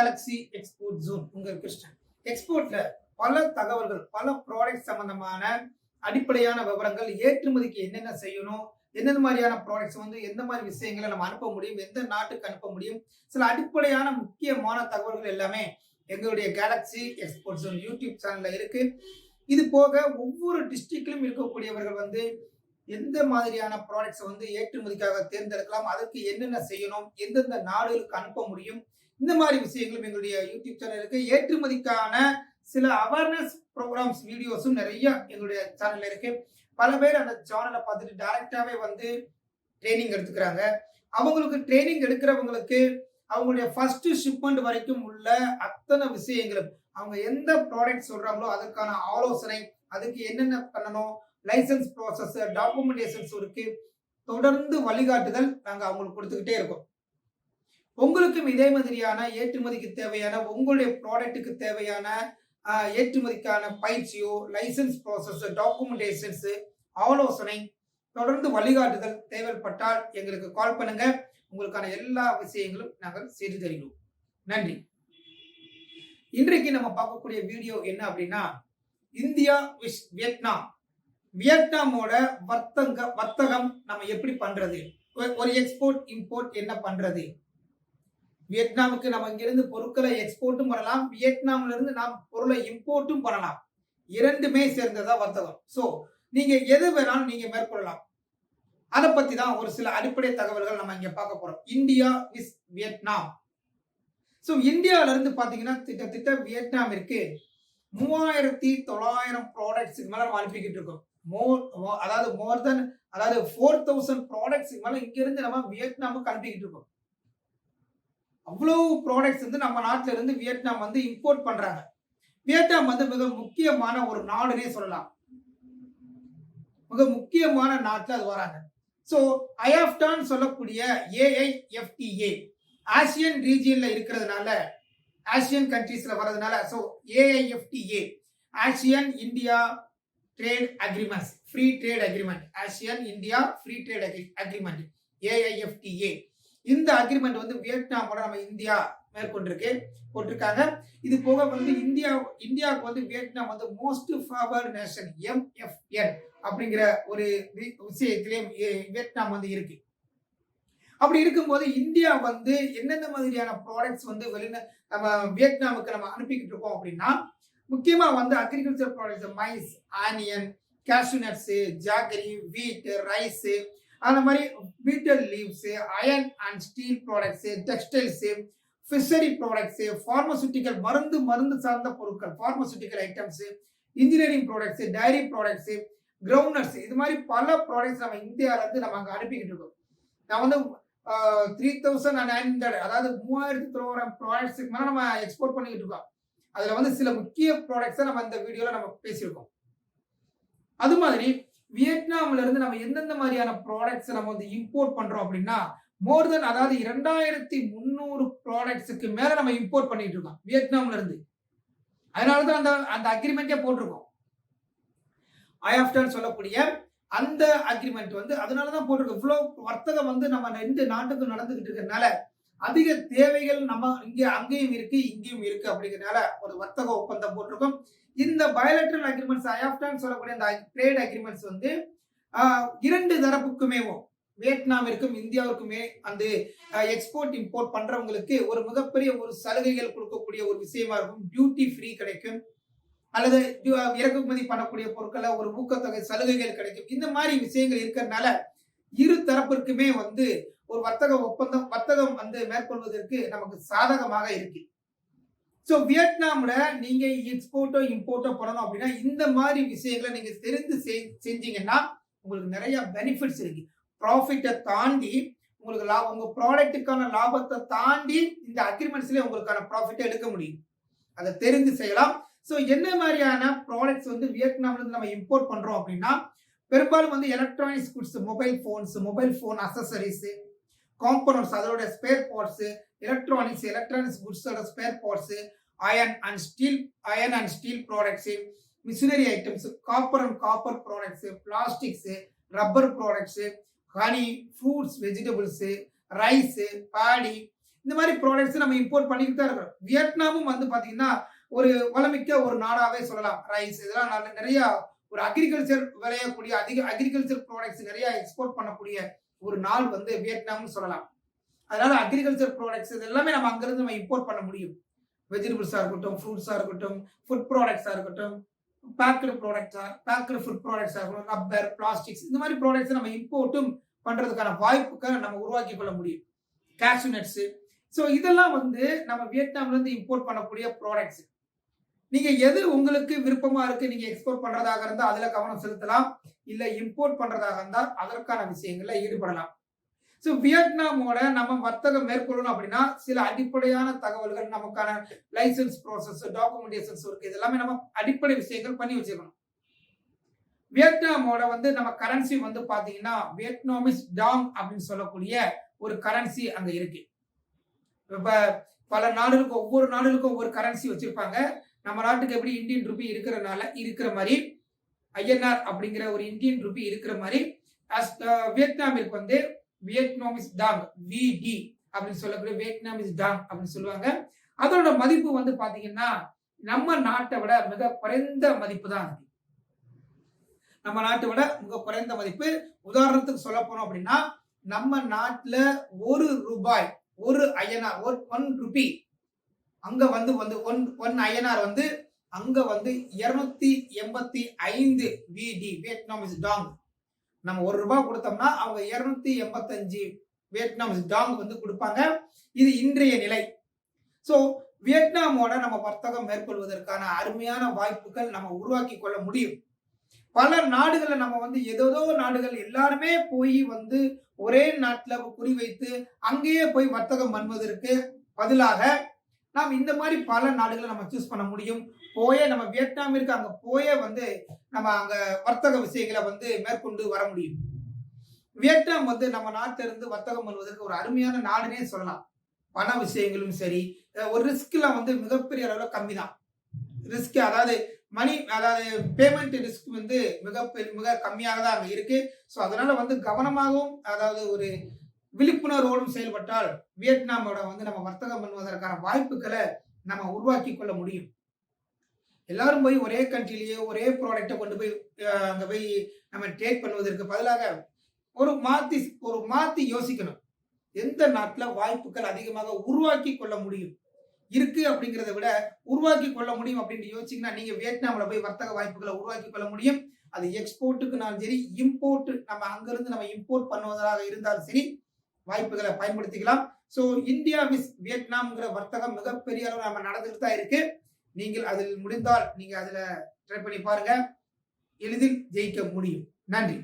Galaxy export zone உங்கள் கிருஷ்ணன் எக்ஸ்போர்ட்ல பல தகவல்கள் பல ப்ராடக்ட் சம்பந்தமான அடிப்படையான விவரங்கள் ஏற்றுமதிக்கு என்னென்ன செய்யணும் எந்தெந்த மாதிரியான ப்ராடக்ட்ஸ் வந்து எந்த மாதிரி விஷயங்களை நம்ம அனுப்ப முடியும் எந்த நாட்டுக்கு அனுப்ப முடியும் சில அடிப்படையான முக்கியமான தகவல்கள் எல்லாமே எங்களுடைய கேலக்ஸி எக்ஸ்போர்ட் ஜோன் யூடியூப் சேனல்ல இருக்கு. இது போக ஒவ்வொரு டிஸ்ட்ரிக்ட்லையும் இருக்கக்கூடியவர்கள் வந்து எந்த மாதிரியான ப்ராடக்ட்ஸ் வந்து ஏற்றுமதிக்காக தேர்ந்தெடுக்கலாம் அதற்கு என்னென்ன செய்யணும் எந்தெந்த நாடுகளுக்கு அனுப்ப முடியும் இந்த மாதிரி விஷயங்களும் எங்களுடைய யூடியூப் சேனலுக்கு ஏற்றுமதிக்கான சில அவேர்னஸ் ப்ரோக்ராம்ஸ் வீடியோஸும் நிறைய எங்களுடைய சேனல்ல இருக்கு. பல பேர் அந்த சேனலை பார்த்துட்டு டைரக்டாவே வந்து ட்ரைனிங் எடுத்துக்கிறாங்க. அவங்களுக்கு ட்ரைனிங் எடுக்கிறவங்களுக்கு அவங்களுடைய ஃபர்ஸ்ட் ஷிப்மெண்ட் வரைக்கும் உள்ள அத்தனை விஷயங்களும் அவங்க எந்த ப்ராடக்ட் சொல்றாங்களோ அதுக்கான ஆலோசனை அதுக்கு என்னென்ன பண்ணணும் லைசன்ஸ் ப்ராசஸ் டாக்குமெண்டேஷன்ஸ் இருக்கு. தொடர்ந்து வழிகாட்டுதல் நாங்கள் அவங்களுக்கு கொடுத்துக்கிட்டே இருக்கோம். உங்களுக்கும் இதே மாதிரியான ஏற்றுமதிக்கு தேவையான உங்களுடைய ப்ராடக்ட்டுக்கு தேவையான ஏற்றுமதிக்கான பயிற்சியோ லைசன்ஸ் ப்ராசஸ் டாக்குமெண்டேஷன்ஸு ஆலோசனை தொடர்ந்து வழிகாட்டுதல் தேவைப்பட்டால் எங்களுக்கு கால் பண்ணுங்க. உங்களுக்கான எல்லா விஷயங்களும் நாங்கள் செய்து தருகிறோம். நன்றி. இன்றைக்கு நம்ம பார்க்கக்கூடிய வீடியோ என்ன அப்படின்னா இந்தியா விஷ் வியட்நாம். வியட்நாமோட வர்த்தக வர்த்தகம் நம்ம எப்படி பண்றது? ஒரு- ஒரு எக்ஸ்போர்ட் இம்போர்ட் என்ன பண்றது? வியட்நாமுக்கு நம்ம இங்கிருந்து பொருட்களை எக்ஸ்போர்ட்டும் பண்ணலாம். வியட்நாம்ல இருந்து நாம் பொருளை இம்போர்ட்டும் பண்ணலாம். இரண்டுமே சேர்ந்ததா வர்த்தகம். ஸோ நீங்க எது வேணாலும் நீங்க மேற்கொள்ளலாம். அதை பத்தி தான் ஒரு சில அடிப்படை தகவல்கள் நம்ம இங்க பார்க்க போறோம். இந்தியா விஸ் வியட்நாம். ஸோ இந்தியாவில இருந்து பாத்தீங்கன்னா கிட்டத்தட்ட வியட்நாமிற்கு மூவாயிரத்தி தொள்ளாயிரம் ப்ராடக்ட்ஸுக்கு மேல நம்ம அனுப்பிக்கிட்டு இருக்கோம். மோர் அதாவது மோர் தென் அதாவது ஃபோர் தௌசண்ட் ப்ராடக்ட்ஸுக்கு மேல இங்கிருந்து நம்ம வியட்நாமுக்கு அனுப்பிக்கிட்டு இருக்கோம். அவ்வளவு ப்ராடக்ட்ஸ் வந்து நம்ம நாட்டில இருந்து வியட்நாம் வந்து இம்போர்ட் பண்றாங்க. வியட்நாம் வந்து மிக முக்கியமான ஒரு நாடுனே சொல்லலாம். மிக முக்கியமான நாட்டில் அது வராங்க. ஸோ ஐஆஃப்டான் சொல்லக்கூடிய ஏஐஎஃப்டிஏ ஆசியன் ரீஜியன்ல இருக்கிறதுனால ஆசியன் கண்ட்ரீஸ்ல வர்றதுனால so AIFTA ASEAN India trade agreements free trade agreement ASEAN India free trade agreement AIFTA இந்த அக்ரிமெண்ட் வந்து வியட்நாமோட நம்ம இந்தியா மேற்கொண்டிருக்கு போட்டிருக்காங்க. இது போக வந்து இந்தியா இந்தியாவுக்கு வந்து வியட்நாம் வந்து மோஸ்ட் ஃபார்வர்டு நேஷன் எம்எஃப்என் அப்படிங்கிற ஒரு வி- வியட்நாம் வந்து இருக்கு. அப்படி இருக்கும்போது இந்தியா வந்து எந்தெந்த மாதிரியான ப்ராடக்ட்ஸ் வந்து வெளிந நம்ம வியட்நாமுக்கு நம்ம அனுப்பிக்கிட்டு இருக்கோம் அப்படின்னா முக்கியமாக வந்து agriculture products maize onion cashew nuts jaggery wheat rice அந்த மாதிரி betel leaves iron and steel products textiles fishery products pharmaceutical மருந்து மருந்து சார்ந்த பொருட்கள் pharmaceutical items engineering products dairy products groundnuts இது மாதிரி பல ப்ராடக்ட்ஸ் நம்ம இந்தியாவிலேருந்து நம்ம அங்கே அனுப்பிக்கிட்டு இருக்கோம். நான் வந்து த்ரீ தௌசண்ட் நைன் ஹண்ட்ரட் அதாவது மூவாயிரத்தி தொள்ளாயிரம் ப்ராடக்ட்ஸுக்கு மேலே நம்ம எக்ஸ்போர்ட் பண்ணிக்கிட்டு இருக்கோம். அதில் வந்து சில முக்கிய ப்ராடக்ட்ஸை நம்ம இந்த வீடியோவில் நம்ம பேசியிருக்கோம். அது மாதிரி வியட்நாம்ல இருந்து நம்ம எந்தெந்த மாதிரியான ப்ராடக்ட்ஸ் நம்ம வந்து இம்போர்ட் பண்றோம் அப்படின்னா மோர் தென் அதாவது இரண்டாயிரத்தி முந்நூறு ப்ராடக்ட்ஸுக்கு மேல நம்ம இம்போர்ட் பண்ணிட்டு இருக்கோம் வியட்நாம்ல இருந்து. அதனாலதான் அந்த அந்த அக்ரிமெண்ட்டே போட்டிருக்கோம். ஐஆஃப்டான் சொல்லக்கூடிய அந்த அக்ரிமெண்ட் வந்து அதனால தான் போட்டிருக்கோம். இவ்வளோ வர்த்தகம் வந்து நம்ம ரெண்டு நாட்டுக்கும் நடந்துகிட்டு இருக்கிறதுனால அதிக தேவைகள் நம்ம இங்கே அங்கேயும் இருக்கு இங்கேயும் இருக்கு அப்படிங்கிறதுனால ஒரு வர்த்தக ஒப்பந்தம் போட்டிருக்கோம். இந்த பயலட்ரல் அக்ரிமெண்ட்ஸ் ஐஆஃப்டான் சொல்லக்கூடிய இந்த ட்ரேட் அக்ரிமெண்ட்ஸ் வந்து இரண்டு தரப்புக்குமே வியட்நாமிற்கும் இந்தியாவிற்குமே அந்த எக்ஸ்போர்ட் இம்போர்ட் பண்றவங்களுக்கு ஒரு மிகப்பெரிய ஒரு சலுகைகள் கொடுக்கக்கூடிய ஒரு விஷயமா இருக்கும். டியூட்டி ஃப்ரீ கிடைக்கும். அல்லது இறக்குமதி பண்ணக்கூடிய பொருட்களை ஒரு ஊக்கத்தொகை சலுகைகள் கிடைக்கும். இந்த மாதிரி விஷயங்கள் இருக்கிறதுனால இரு தரப்பிற்குமே வந்து ஒரு வர்த்தக ஒப்பந்தம் வர்த்தகம் வந்து மேற்கொள்வதற்கு நமக்கு சாதகமாக இருக்கு. ஸோ வியட்நாமில் நீங்கள் எக்ஸ்போர்ட்டோ இம்போர்ட்டோ பண்ணணும் அப்படின்னா இந்த மாதிரி விஷயங்களை நீங்கள் தெரிந்து செஞ்சீங்கன்னா உங்களுக்கு நிறைய பெனிஃபிட்ஸ் இருக்கு. ப்ராஃபிட்டை தாண்டி உங்களுக்கு லா உங்கள் ப்ராடக்ட்டுக்கான லாபத்தை தாண்டி இந்த அக்ரிமெண்ட்ஸ்லேயே உங்களுக்கான ப்ராஃபிட்டை எடுக்க முடியும். அதை தெரிந்து செய்யலாம். ஸோ என்ன மாதிரியான ப்ராடக்ட்ஸ் வந்து வியட்நாம்லேருந்து நம்ம இம்போர்ட் பண்ணுறோம் அப்படின்னா பெரும்பாலும் வந்து electronics goods mobile phones mobile phone accessories components அதோட spare parts electronics electronics குட்ஸோட spare parts iron and steel iron and steel products machinery items copper and copper products plastics rubber products honey fruits vegetables rice paddy இந்த மாதிரி products நம்ம import பண்ணிக்கிட்டு தான் இருக்கிறோம். வியட்நாமும் வந்து பார்த்தீங்கன்னா ஒரு வளமிக்க ஒரு நாடாவே சொல்லலாம். ரைஸ் இதெல்லாம் நல்ல நிறைய ஒரு அக்ரிகல்ச்சர் விளையக்கூடிய அதிக அக்ரிகல்ச்சர் ப்ராடக்ட்ஸ் நிறைய எக்ஸ்போர்ட் பண்ணக்கூடிய ஒரு நாள் வந்து வியட்நாம்னு சொல்லலாம். அதனால அக்ரிகல்ச்சர் ப்ராடக்ட்ஸ் இது எல்லாமே நம்ம அங்கிருந்து நம்ம இம்போர்ட் பண்ண முடியும். வெஜிடபிள்ஸாக இருக்கட்டும் ஃப்ரூட்ஸாக இருக்கட்டும் ஃபுட் ப்ராடக்ட்ஸாக இருக்கட்டும் பேக்கடு ப்ராடக்ட்ஸா பேக்கடு ஃபுட் ப்ராடக்ட்ஸாக இருக்கட்டும் ரப்பர் பிளாஸ்டிக்ஸ் இந்த மாதிரி ப்ராடக்ட்ஸ் நம்ம இம்போர்ட்டும் பண்ணுறதுக்கான வாய்ப்புகளை நம்ம உருவாக்கி கொள்ள முடியும். கேஷ்யூ நட்ஸு ஸோ இதெல்லாம் வந்து நம்ம வியட்நாம்லேருந்து இம்போர்ட் பண்ணக்கூடிய ப்ராடக்ட்ஸ் நீங்க எது உங்களுக்கு விருப்பமா இருக்கு நீங்க எக்ஸ்போர்ட் பண்றதாக இருந்தா அதுல கவனம் செலுத்தலாம். இல்ல இம்போர்ட் பண்றதாக இருந்தால் அதற்கான விஷயங்கள்ல ஈடுபடலாம். ஸோ வியட்நாமோட நம்ம வர்த்தகம் மேற்கொள்ளணும் அப்படின்னா சில அடிப்படையான தகவல்கள் நமக்கான லைசன்ஸ் ப்ராசஸ் டாக்குமெண்டேஷன்ஸ் இருக்கு. இதெல்லாமே நம்ம அடிப்படை விஷயங்கள் பண்ணி வச்சுக்கணும். வியட்நாமோட வந்து நம்ம கரன்சி வந்து பாத்தீங்கன்னா வியட்நாமிஸ் டாங் அப்படின்னு சொல்லக்கூடிய ஒரு கரன்சி அங்க இருக்கு. இப்ப பல நாடுகளுக்கும் ஒவ்வொரு நாடுகளுக்கும் ஒவ்வொரு கரன்சி வச்சிருப்பாங்க. நம்ம நாட்டுக்கு எப்படி இந்தியன் ருபி இருக்கிறனால இருக்கிற மாதிரி ஐஎன்ஆர் அப்படிங்கிற ஒரு இந்தியன் ருபி இருக்கிற மாதிரி வியட்நாமிற்கு வந்து வியட்நாமிஸ் டாங் விடி அப்படின்னு சொல்லக்கூடிய வியட்நாமிஸ் டாங் அப்படின்னு சொல்லுவாங்க. அதோட மதிப்பு வந்து பாத்தீங்கன்னா நம்ம நாட்டை விட மிக குறைந்த மதிப்பு தான் அது. நம்ம நாட்டை விட மிக குறைந்த மதிப்பு. உதாரணத்துக்கு சொல்ல போனோம் அப்படின்னா நம்ம நாட்டுல ஒரு ரூபாய் ஒரு அயனார் ஒரு ஒன் ருபி அங்க வந்து வந்து ஒன் ஒன் ஐஎன்ஆர் வந்து அங்க வந்து இருநூத்தி எண்பத்தி ஐந்து விடி வியட்நாமிஸ் டாங் நம்ம ஒரு ரூபாய் கொடுத்தோம்னா அவங்க இருநூத்தி எண்பத்தஞ்சு வியட்நாமிஸ் டாங் வந்து கொடுப்பாங்க. இது இன்றைய நிலை. ஸோ வியட்நாமோட நம்ம வர்த்தகம் மேற்கொள்வதற்கான அருமையான வாய்ப்புகள் நம்ம உருவாக்கி கொள்ள முடியும். பல நாடுகளை நம்ம வந்து ஏதோ நாடுகள் எல்லாருமே போய் வந்து ஒரே நாட்டில் குறிவைத்து அங்கேயே போய் வர்த்தகம் பண்ணுவதற்கு பதிலாக நாம் இந்த மாதிரி பல நாடுகளை நம்ம சூஸ் பண்ண முடியும். போயே நம்ம வியட்நாமிற்கு அங்கே போயே வந்து நம்ம அங்கே வர்த்தக விஷயங்களை வந்து மேற்கொண்டு வர முடியும். வியட்நாம் வந்து நம்ம நாட்டிலிருந்து வர்த்தகம் பண்ணுவதற்கு ஒரு அருமையான நாடுனே சொல்லலாம். பண விஷயங்களும் சரி ஒரு ரிஸ்க்லாம் வந்து மிகப்பெரிய அளவில் கம்மி தான் ரிஸ்க் அதாவது மணி அதாவது பேமெண்ட் ரிஸ்க் வந்து மிக மிக கம்மியாக தான் அங்கே இருக்கு. ஸோ அதனால வந்து கவனமாகவும் அதாவது ஒரு விழிப்புணர்வோடும் செயல்பட்டால் வியட்நாமோட வந்து நம்ம வர்த்தகம் பண்ணுவதற்கான வாய்ப்புகளை நம்ம உருவாக்கி கொள்ள முடியும். எல்லாரும் போய் ஒரே கண்ட்ரிலேயே ஒரே ப்ராடக்டை கொண்டு போய் அங்கே போய் நம்ம ட்ரேட் பண்ணுவதற்கு பதிலாக ஒரு மாற்றி ஒரு மாற்றி யோசிக்கணும். எந்த நாட்டில் வாய்ப்புகள் அதிகமாக உருவாக்கி கொள்ள முடியும்? இருக்கு அப்படிங்கிறத விட உருவாக்கி கொள்ள முடியும் அப்படின்னு யோசிச்சிங்கன்னா நீங்கள் வியட்நாமில் போய் வர்த்தக வாய்ப்புகளை உருவாக்கி கொள்ள முடியும். அது எக்ஸ்போர்ட்டுக்குனாலும் சரி இம்போர்ட் நம்ம அங்கிருந்து நம்ம இம்போர்ட் பண்ணுவதாக இருந்தாலும் சரி வாய்ப்புகளை பயன்படுத்திக்கலாம். ஸோ இந்தியா விஸ் வியட்நாம்ங்கிற வர்த்தகம் மிகப்பெரிய அளவு நம்ம நடந்துட்டு தான் இருக்கு. நீங்கள் அதில் முடிந்தால் நீங்க அதுல ட்ரை பண்ணி பாருங்க. எளிதில் ஜெயிக்க முடியும். நன்றி.